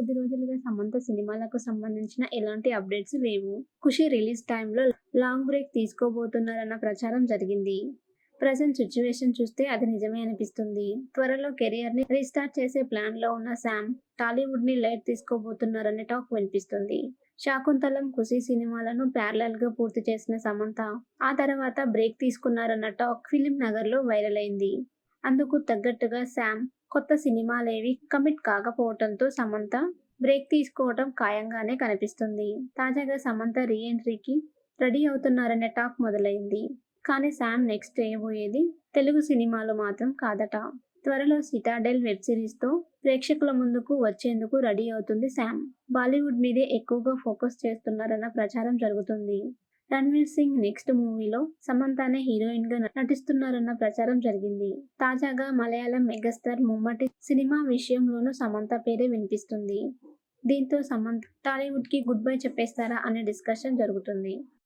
కొద్ది రోజులుగా సమంత సినిమాలకు సంబంధించిన ఎలాంటి అప్డేట్స్ లేవు. 'ఖుషి' రిలీజ్ టైంలో లాంగ్ బ్రేక్ తీసుకోబోతున్నారన్న ప్రచారం జరిగింది. ప్రజెంట్ సిచ్యువేషన్ చూస్తే అది నిజమే అనిపిస్తుంది. త్వరలో కెరీర్ని రీస్టార్ట్ చేసే ప్లాన్లో ఉన్న శామ్ టాలీవుడ్ని లైట్ తీసుకోబోతున్నారనే టాక్ వినిపిస్తుంది. 'శాకుంతలం', 'ఖుషి' సినిమాలను ప్యారలల్గా పూర్తి చేసిన సమంత ఆ తర్వాత బ్రేక్ తీసుకున్నారన్న టాక్ ఫిల్మ్ నగర్లో వైరల్ అయింది. అందుకు తగ్గట్టుగా శామ్ కొత్త సినిమాలేవి కమిట్ కాకపోవడంతో సమంత బ్రేక్ తీసుకోవడం ఖాయంగానే కనిపిస్తుంది. తాజాగా సమంత రీ ఎంట్రీకి రెడీ అవుతున్నారనే టాక్ మొదలైంది. కానీ శామ్ నెక్స్ట్ చేయబోయేది తెలుగు సినిమాలు మాత్రం కాదట. త్వరలో 'సిటాడెల్' వెబ్ సిరీస్తో ప్రేక్షకుల ముందుకు వచ్చేందుకు రెడీ అవుతుంది శామ్. బాలీవుడ్ మీదే ఎక్కువగా ఫోకస్ చేస్తున్నారన్న ప్రచారం జరుగుతుంది. రణ్వీర్ సింగ్ నెక్స్ట్ మూవీలో సమంతనే హీరోయిన్గా నటిస్తున్నారన్న ప్రచారం జరిగింది. తాజాగా మలయాళం మెగాస్టార్ ముమ్మటి సినిమా విషయంలోనూ సమంత పేరే వినిపిస్తుంది. దీంతో సమంత టాలీవుడ్కి గుడ్ బై చెప్పేస్తారా అనే డిస్కషన్ జరుగుతుంది.